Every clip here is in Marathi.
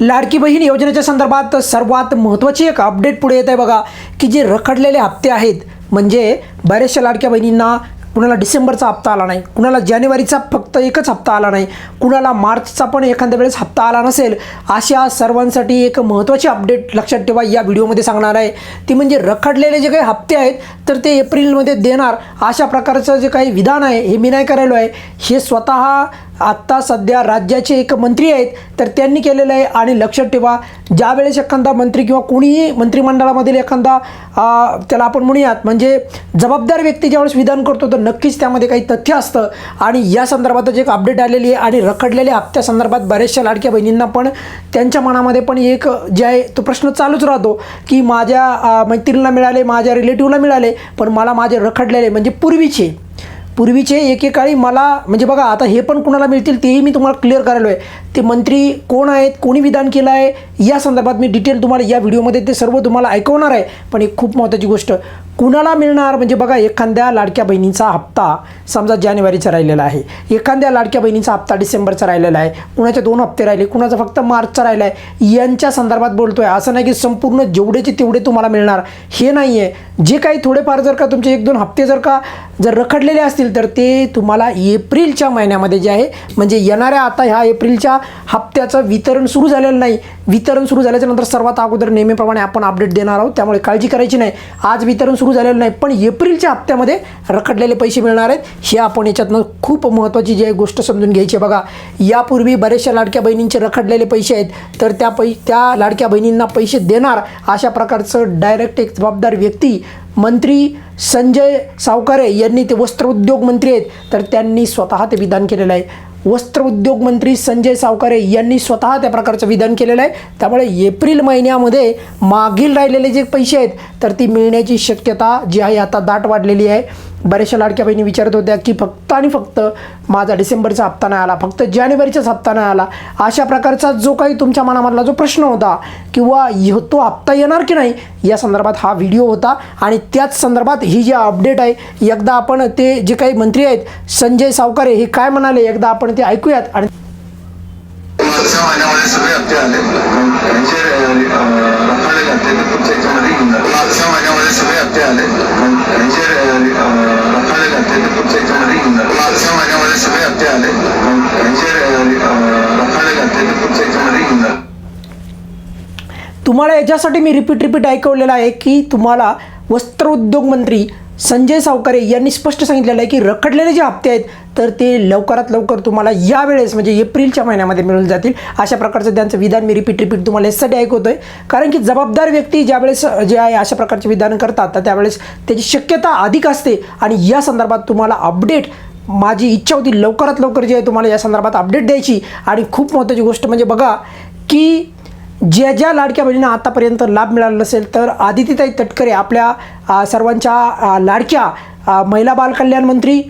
लाडकी बहीण योजनेच्या संदर्भात सर्वात महत्त्वाची एक अपडेट पुढे येत आहे बघा की जे रखडलेले हप्ते आहेत म्हणजे बऱ्याचशा लाडक्या बहिणींना कुणाला डिसेंबरचा हप्ता आला नाही कुणाला जानेवारीचा फक्त एकच हप्ता आला नाही कुणाला मार्चचा पण एखाद्या वेळेस हप्ता आला नसेल अशा सर्वांसाठी एक महत्त्वाची अपडेट लक्षात ठेवा या व्हिडिओमध्ये सांगणार आहे. ती म्हणजे रखडलेले जे काही हप्ते आहेत तर ते एप्रिलमध्ये देणार अशा प्रकारचं जे काही विधान आहे हे मी नाही करायलो आहे. हे स्वतः आत्ता सध्या राज्याचे एक मंत्री आहेत तर त्यांनी केलेलं आहे. आणि लक्षात ठेवा ज्यावेळेस एखादा मंत्री किंवा कोणीही मंत्रिमंडळामधील एखादा त्याला आपण म्हणूयात म्हणजे जबाबदार व्यक्ती ज्यावेळेस विधान करतो तर नक्कीच त्यामध्ये काही तथ्य असतं. आणि या संदर्भातच एक अपडेट आलेली आहे. आणि रखडलेल्या हप्त्यासंदर्भात बऱ्याचशा लाडक्या बहिणींना पण त्यांच्या मनामध्ये पण एक जे आहे तो प्रश्न चालूच राहतो की माझ्या मैत्रिणीला मिळाले माझ्या रिलेटिव्हला मिळाले पण मला माझे रखडलेले म्हणजे पूर्वीचे. पूर्वीचे एकेकाळी मला म्हणजे बघा आता हे पण कुणाला मिळतील तेही मी तुम्हाला क्लिअर करायलो आहे ते मंत्री कोण आहेत कोणी विधान केलं आहे या संदर्भात मी डिटेल तुम्हाला या व्हिडिओमध्ये ते सर्व तुम्हाला ऐकवणार आहे. पण एक खूप महत्त्वाची गोष्ट कुणाला मिळणार? म्हणजे बघा एखाद्या लाडक्या बहिणीचा हप्ता समजा जानेवारीचा राहिलेला आहे. एखाद्या लाडक्या बहिणीचा हप्ता डिसेंबरचा राहिलेला आहे. कुणाचे दोन हप्ते राहिले कुणाचा फक्त मार्चचा राहिला आहे. यांच्या संदर्भात बोलतो आहे असं नाही की संपूर्ण जेवढेचे तेवढे तुम्हाला मिळणार. हे नाही आहे जे काही थोडेफार जर का तुमचे एक दोन हप्ते जर का जर रखडलेले असतील तर ते तुम्हाला एप्रिलच्या महिन्यामध्ये जे आहे म्हणजे येणाऱ्या आता ह्या एप्रिलच्या हप्त्याचं वितरण सुरू झालेलं नाही. वितरण सुरू झाल्याच्यानंतर सर्वात अगोदर नेहमीप्रमाणे आपण अपडेट देणार आहोत. त्यामुळे काळजी करायची नाही. आज वितरण सुरू झालेलं नाही पण एप्रिलच्या हप्त्यामध्ये रखडलेले पैसे मिळणार आहेत. हे आपण याच्यातनं खूप महत्त्वाची जी आहे गोष्ट समजून घ्यायची आहे बघा. यापूर्वी बऱ्याचशा लाडक्या बहिणींचे रखडलेले पैसे आहेत तर त्या पै त्या लाडक्या बहिणींना पैसे देणार अशा प्रकारचं डायरेक्ट एक जबाबदार व्यक्ती मंत्री संजय सावकारे यांनी ते वस्त्र उद्योग मंत्री आहेत तर त्यांनी स्वतः ते विधान केलेलं आहे. वस्त्र उद्योग मंत्री संजय सावकारे यांनी स्वतः त्या प्रकारचं विधान केलेलं आहे. त्यामुळे एप्रिल महिन्यामध्ये मागील राहिलेले जे पैसे आहेत तर ती मिळण्याची शक्यता जी आहे आता दाट वाढलेली आहे. बऱ्याचशा लाडक्या बहिणी विचारत होत्या की फक्त आणि फक्त माझा डिसेंबरचा हप्ता नाही आला फक्त जानेवारीचाच हप्ता नाही आला. अशा प्रकारचा जो काही तुमच्या मनामधला जो प्रश्न होता किंवा तो हप्ता येणार की नाही या संदर्भात हा व्हिडिओ होता. आणि त्याच संदर्भात ही जी अपडेट आहे एकदा आपण ते जे काही मंत्री आहेत संजय सावकारे हे काय म्हणाले एकदा आपण ते ऐकूयात. आणि सगळे तुम्हाला याच्यासाठी मी रिपीट रिपीट ऐकवलेलं आहे की तुम्हाला वस्त्र उद्योग मंत्री संजय सावकारे यांनी स्पष्ट सांगितलेलं आहे की रखडलेले जे हप्ते आहेत तर ते लवकरात लवकर तुम्हाला यावेळेस म्हणजे एप्रिलच्या महिन्यामध्ये मिळून जातील. अशा प्रकारचं त्यांचं विधान मी रिपीट रिपीट तुम्हाला यासाठी ऐकवतोय. कारण की जबाबदार व्यक्ती ज्यावेळेस जे आहे अशा प्रकारचे विधान करतात तर त्यावेळेस त्याची शक्यता अधिक असते. आणि या संदर्भात तुम्हाला अपडेट माझी इच्छा होती लवकरात लवकर जे आहे तुम्हाला या संदर्भात अपडेट द्यायची. आणि खूप महत्त्वाची गोष्ट म्हणजे बघा की ज्या ज्या लाडक्या बहिणींना आतापर्यंत लाभ मिळाला नसेल तर आदितीताई तटकरे आपल्या सर्वांच्या लाडक्या महिला बालकल्याण मंत्री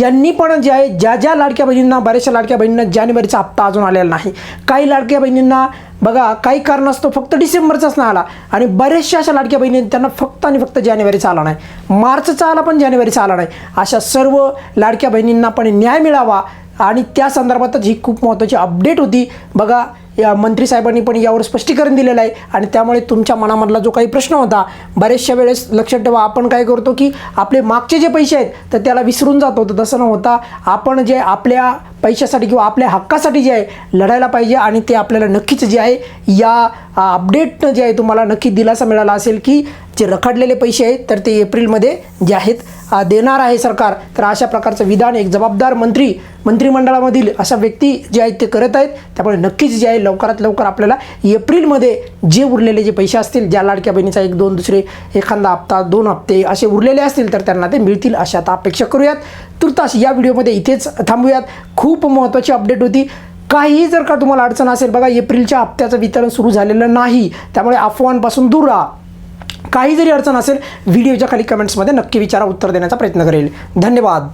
यांनी पण जे आहे ज्या ज्या लाडक्या बहिणींना बऱ्याचशा लाडक्या बहिणींना जानेवारीचा हप्ता अजून आलेला नाही. काही लाडक्या बहिणींना बघा काही कारण असतो फक्त डिसेंबरचाच नाही आला आणि बऱ्याचशा अशा लाडक्या बहिणी त्यांना फक्त आणि फक्त जानेवारीचा आला नाही. मार्चचा आला पण जानेवारीचा आला नाही. अशा सर्व लाडक्या बहिणींना पण न्याय मिळावा आणि त्या संदर्भातच ही खूप महत्त्वाची अपडेट होती. बघा या मंत्री साहेबांनी पण यावर स्पष्टीकरण दिलेलं आहे. आणि त्यामुळे तुमच्या मनामधला जो काही प्रश्न होता बऱ्याचशा वेळेस लक्षात ठेवा आपण काय करतो की आपले मागचे जे पैसे आहेत तर त्याला विसरून जातो. तर तसं न होता आपण जे आपल्या पैशासाठी किंवा आपल्या हक्कासाठी जे आहे लढायला पाहिजे आणि ते आपल्याला नक्कीच जे आहे या अपडेटनं जे आहे तुम्हाला नक्की दिलासा मिळाला असेल की जे रखडलेले पैसे आहेत तर ते एप्रिलमध्ये जे आहेत देणार आहे सरकार. तर अशा प्रकारचं विधान एक जबाबदार मंत्री मंत्रिमंडळामधील अशा व्यक्ती जे आहेत ते करत आहेत. त्यामुळे नक्कीच जे आहे लवकरात लवकर आपल्याला एप्रिलमध्ये जे उरलेले जे पैसे असतील ज्या लाडक्या बहिणीचा एक दोन दुसरे एखादा हप्ता दोन हप्ते असे उरलेले असतील तर त्यांना ते मिळतील अशा आता अपेक्षा करूयात. तुर्तास या व्हिडिओमध्ये इथेच थांबूयात. खूप खूप महत्त्वाची अपडेट होती. काहीही जर का तुम्हाला अडचण असेल बघा एप्रिलच्या हप्त्याचं वितरण सुरू झालेलं नाही. त्यामुळे अफवांपासून दूर राहा. काही जरी अडचण असेल व्हिडिओच्या खाली कमेंट्समध्ये नक्की विचारा उत्तर देण्याचा प्रयत्न करेल. धन्यवाद.